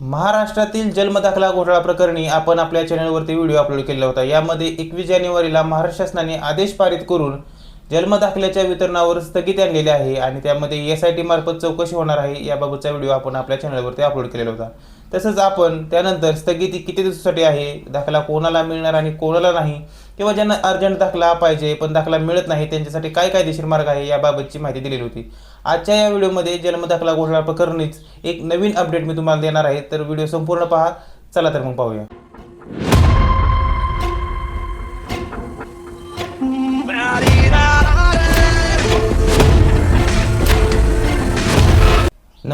महाराष्ट्रातील जन्मदाखला घोटाळा प्रकरणी आपण आपल्या चॅनलवरती व्हिडिओ अपलोड केला होता. यामध्ये एकवीस जानेवारीला महाराष्ट्र शासनाने आदेश पारित करून जन्मदाखल्याच्या वितरणावर स्थगिती आणलेली आहे आणि त्यामध्ये एस आय टी मार्फत चौकशी होणार आहे याबाबतचा व्हिडिओ आपण आपल्या चॅनलवरती अपलोड केलेला होता. तसंच आपण त्यानंतर स्थगिती किती दिवसासाठी आहे दाखला कोणाला मिळणार आणि कोणाला नाही किंवा ज्यांना अर्जंट दाखला पाहिजे पण दाखला मिळत नाही त्यांच्यासाठी काय कायदेशीर मार्ग आहे याबाबतची माहिती दिलेली होती. आजच्या या व्हिडिओमध्ये जन्मदाखला घोटाळा प्रकरणीच एक नवीन अपडेट मी तुम्हाला देणार आहे. तर व्हिडिओ संपूर्ण पहा. चला तर मग पाहूया.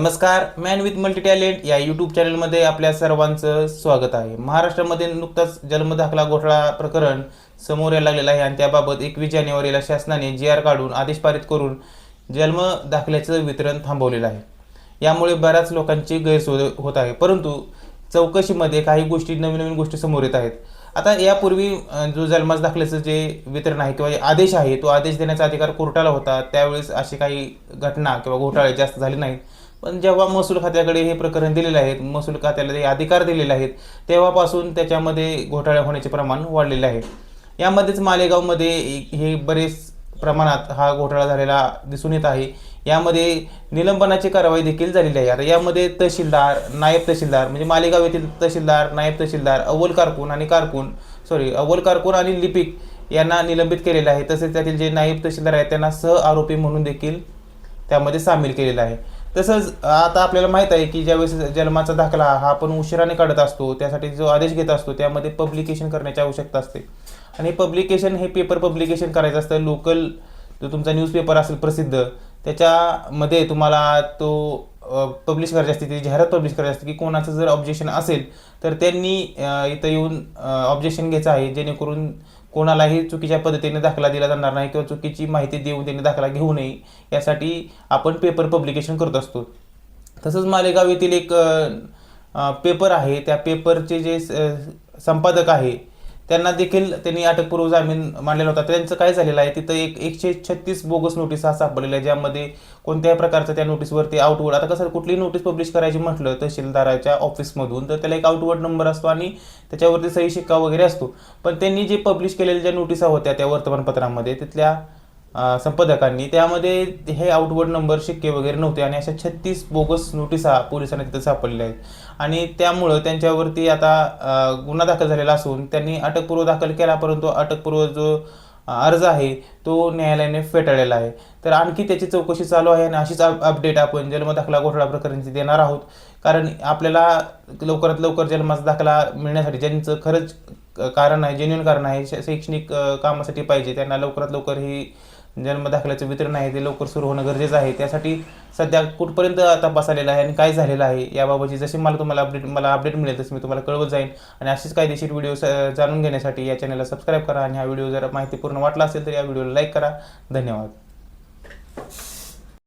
नमस्कार मॅन विथ मल्टी टॅलेंट या यूट्यूब चॅनलमध्ये आपल्या सर्वांचं स्वागत आहे. महाराष्ट्रामध्ये नुकताच जन्मदाखला घोटाळा प्रकरण समोर यायला लागलेलं आहे आणि त्याबाबत एकवीस जानेवारीला शासनाने जी आर काढून आदेश पारित करून जन्मदाखल्याचं वितरण थांबवलेलं आहे. यामुळे बऱ्याच लोकांची गैरसोय होत आहे. परंतु चौकशीमध्ये काही गोष्टी नवीन नवीन गोष्टी समोर येत आहेत. आता यापूर्वी जो जन्मास दाखल्याचं जे वितरण आहे किंवा आदेश आहे तो आदेश देण्याचा अधिकार कोर्टाला होता. त्यावेळेस अशी काही घटना किंवा घोटाळे जास्त झाले नाहीत. पण जेव्हा महसूल खात्याकडे हे प्रकरण दिलेले आहेत महसूल खात्याला हे अधिकार दिलेले आहेत तेव्हापासून त्याच्यामध्ये घोटाळे होण्याचे प्रमाण वाढलेले आहे. यामध्येच मालेगावमध्ये हे बरेच प्रमाणात हा घोटाळा झालेला दिसून येत आहे. यामध्ये निलंबनाची कारवाई देखील झालेली आहे. आता यामध्ये तहसीलदार नायब तहसीलदार म्हणजे मालेगाव येथील तहसीलदार नायब तहसीलदार अव्वल कारकून आणि कारकून सॉरी अव्वल कारकून आणि लिपिक यांना निलंबित केलेलं आहे. तसेच त्यातील जे नायब तहसीलदार आहेत त्यांना सह आरोपी म्हणून देखील त्यामध्ये सामील केलेलं आहे. तसंच आता आपल्याला माहीत आहे की ज्यावेळेस जन्माचा दाखला हा आपण उशिराने काढत असतो त्यासाठी जो आदेश घेत असतो त्यामध्ये पब्लिकेशन करण्याची आवश्यकता असते. आणि पब्लिकेशन हे पेपर पब्लिकेशन करायचं असतं लोकल जो तुमचा न्यूजपेपर असेल प्रसिद्ध त्याच्यामध्ये तुम्हाला तो पब्लिश करायची असते त्याची जाहिरात पब्लिश करायची असते की कोणाचं जर ऑब्जेक्शन असेल तर त्यांनी इथं येऊन ऑब्जेक्शन घ्यायचं आहे जेणेकरून कोणालाही चुकीच्या पद्धतीने दाखला दिला जाणार नाही किंवा चुकीची माहिती देऊन त्यांनी दाखला घेऊ नये यासाठी आपण पेपर पब्लिकेशन करत असतो. तसंच मालेगाव येथील एक पेपर आहे. त्या पेपरचे जे स- संपादक आहे त्यांना देखील त्यांनी अटकपूर्व जामीन मांडलेला होता. त्यांचं काय झालेलं आहे? तिथं एक एकशे छत्तीस बोगस नोटीस हा सापडलेल्या आहे ज्यामध्ये कोणत्याही प्रकारचं त्या नोटीसवरती आउटवर्ड आता कसं कुठलीही नोटीस पब्लिश करायची म्हटलं तहसीलदाराच्या ऑफिसमधून तर त्याला एक आउटवर्ड नंबर असतो आणि त्याच्यावरती सही शिक्का वगैरे असतो. पण त्यांनी जे पब्लिश केलेल्या ज्या नोटिसा होत्या त्या वर्तमानपत्रामध्ये तिथल्या संपादकांनी. त्यामध्ये हे आउटवर्ड नंबर शिक्के वगैरे नव्हते आणि अशा छत्तीस बोगस नोटिसा पोलिसांना तिथं सापडलेल्या आहेत. आणि त्यामुळं त्यांच्यावरती आता गुन्हा दाखल झालेला असून त्यांनी अटकपूर्व दाखल केला परंतु अटकपूर्व जो अर्ज आहे तो न्यायालयाने फेटाळलेला आहे. तर आणखी त्याची चौकशी चालू आहे आणि अशीच अपडेट आपण जन्मदाखला घोटाळा प्रकरणाची देणार आहोत. कारण आपल्याला लवकरात लवकर जन्माचा दाखला मिळण्यासाठी ज्यांचं खरंच कारण आहे जेन्युन कारण आहे शै- शैक्षणिक कामासाठी पाहिजे त्यांना लवकरात लवकर ही जन्मदाखल्याचं वितरण आहे ते लवकर सुरू होणं गरजेचं आहे. त्यासाठी सध्या कुठपर्यंत तपास आलेला आहे आणि काय झालेलं आहे याबाबतची जशी मला तुम्हाला अपडेट मला अपडेट मिळेल तसं मी तुम्हाला कळवत जाईन. आणि अशीच कायदेशीर व्हिडिओ जाणून घेण्यासाठी या चॅनलला सबस्क्राईब करा आणि हा व्हिडिओ जर माहितीपूर्ण वाटला असेल तर या व्हिडिओला लाईक करा. धन्यवाद.